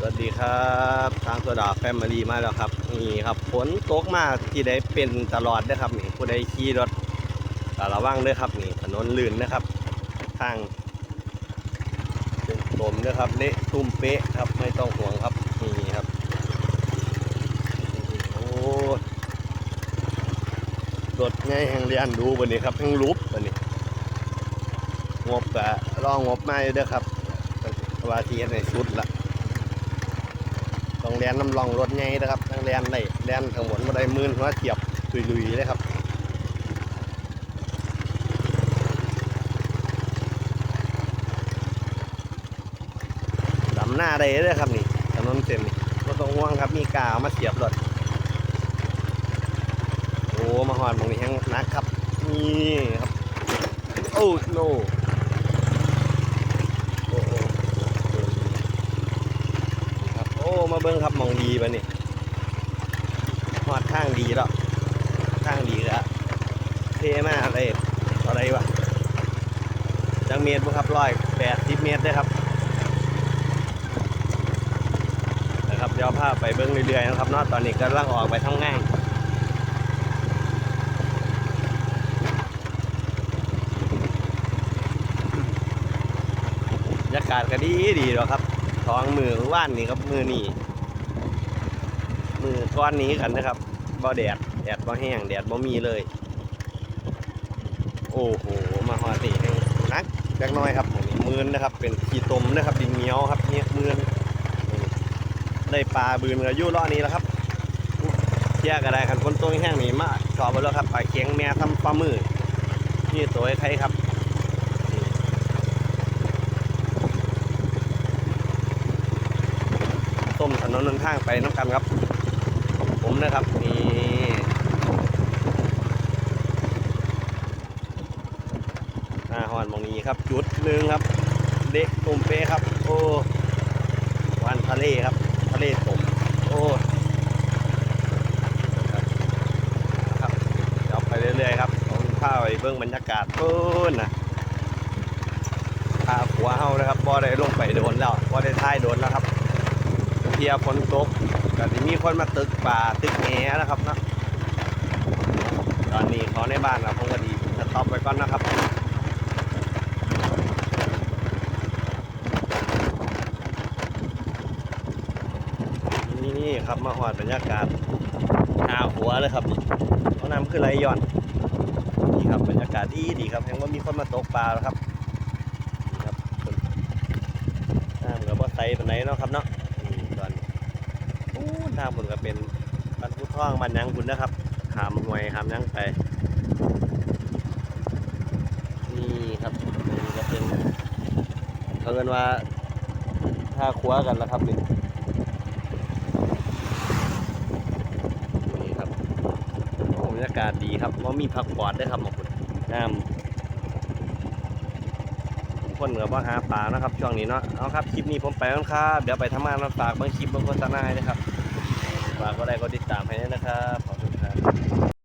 สวัสดีครับทางโซดาแฟมิลี่มาแล้วครับนี่ครับฝนตกมากที่ได้เป็นตลอดนะครับนี่ผู้ใดขี่รถระวังด้วยครับนี่ถนนลื่นนะครับ ทางเป็นลมนะครับเละตุ้มเป๊ะครับไม่ต้องห่วงครับนี่ครับโอ้รถไงแห่งเรียนดูบนนี้ครับแห่งลุบบนนี้งบกะรองงบไม่เด้อครับว่าที่ในสุดละ ต้องแลนน้ำรองรถไงนะครับทั้งแลนได้แลนทั้งหมดมาได้มื่นหัวเทียบลุยๆเลยครับดำหน้าได้เลยครับนี่ถนนเส้นนี่ก็ต้องห่วงครับมีกาวมาเสียบรถโอ้มาหอนตรงนี้แห้งนักครับนี่ครับโอ้โนโอ้โอ้โอ้ ครับโอ้มาเบิ้งครับมองดีปะนี่หอดข้างดีแล้วข้างดีแล้วเทมากเลยอะไรวะจังเมตรบ่ครับร้อยแปดสิบเมตรได้ครับนะครับเดี๋ยวพาไปเบิ้งเรื่อยๆนะครับเนาะตอนนี้กำลังออกไปทำงานบรรยากาศก็ดีดีหรอครับ ท้องมือว่านนี่ครับมือนี่มือก้อนนี้กันนะครับบ่แดดแดดบ่แห้งแดดบ่มีเลย โอ้โหมาฮอดนี่แห้งนักเล็กน้อยครับมือนนะครับ เป็นขีตมนะครับดินเหนียวครับเนี่ยมือนได้ปลาบืนกับยู่ล้อนี้แล้วครับเที่ยก็ได้คันคนตัวแห้งนี่มาชอบไปแล้วครับปลาเคียงแม่ทำปลามือนี่ตัวไอ้ไข่ครับ ต้มถนนนนทางไปน้ำกันครับ ผมนะครับนี่อาหอนมองนี้ครับ จุดหนึ่งครับ เด็กตุ่มเป้ครับ โอ้วันทะเลครับ ทะเลตุ่มโอ้ครับครับเดี๋ยวไปเรื่อยๆครับผมพาไปเบื้องบรรยากาศเพิ่นนะพาหัวเฮานะครับบ่ได้ลงไปโดนแล้วบ่ได้ท้ายโดนแล้วครับ เทียฝนตกก็จะมีคนมาตึกป่าตึกแหนะครับเนาะตอนนี้เขาในบ้านนะผมก็ดีจะตอบไปก่อนนะครับนี่นี่ครับมาหอดบรรยากาศหาหัวเลยครับนี่ห้องน้ำคือไรย่อนนี่ครับบรรยากาศดีดีครับยังว่ามีคนมาตกปลาแล้วครับนี่ครับน้ำกับว่าใสปานไหนเนาะครับเนาะ ทางบนก็เป็นบรรพุท่องบรรยังคุณนะครับขามหวยขามยังไปนี่ครับนี่ก็เป็นเขาเรียนว่าท่าคว้ากันแล้วครับนี่นี่ครับโอ้บรรยากาศดีครับว่ามีพักปอดด้ครับคุณน้ำคนเหนือว่าหาปลานะครับช่วงนี้เนาะเอาครับ คลิปนี้ผมไปแล้วครับ เดี๋ยวไปทำงานมาฝากบางคลิปบางโฆษณาให้นะครับ ฝากก็ได้ก็ติดตามให้ด้วยนะครับ ขอบคุณครับ